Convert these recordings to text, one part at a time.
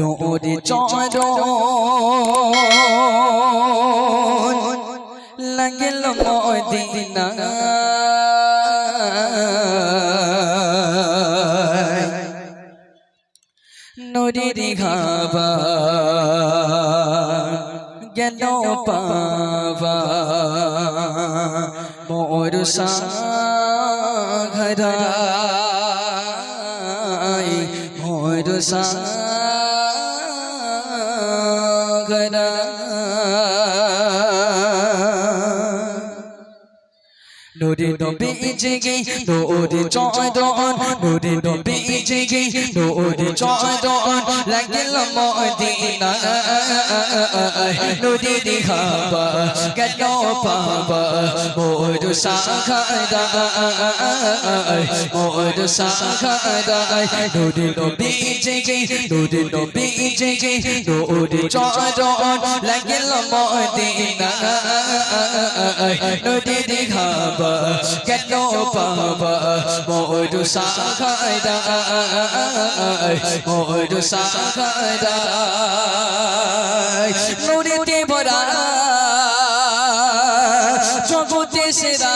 ডোরে চর লাগল মদিনা নুরির ঘাবা গেল পাবা মোর সাঘরাই মোর সাঘরা নুরে নবী জেগে নুরে চয়দন নুরে নবী জেগে নুরে চয়দন লাগিল মদিনা নুরে দিখাবা গেল পাবা মোর সাখাদা মোর সাখাদা নুরে নবী জেগে নুরে নবী জেগে নুরে চয়দন লাগিল মদিনা নুরে দিখাবা কেন পাবা মোর সাখাদা মোর সাখাদা নুরিতে ভরা জগতে সেরা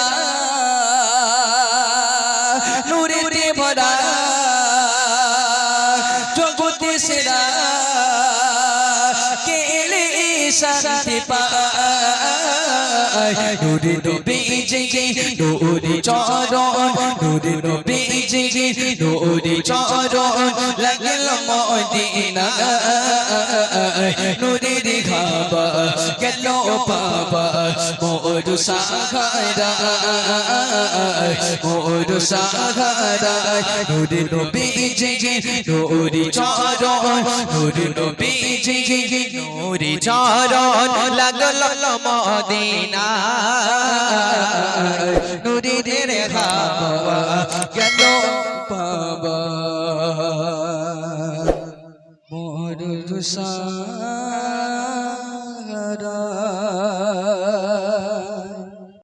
নুরিতে ভরা জগতে সেরা কেলে শান্তি পায় নুরে নবী জেগে, নুরে চরণ, নুরে নবী জেগে, নুরে চরণ, লাগল মদিনা নুরে দেখাবা গেল পাবা মোর সাখারা মোর সাখারা নুরে নবী জেগে নুরে চরণ নুরে নবী জেগে নুরে চরণ লাগল মদিনা নুরে রে খাবা গেল পাবা মোর সারা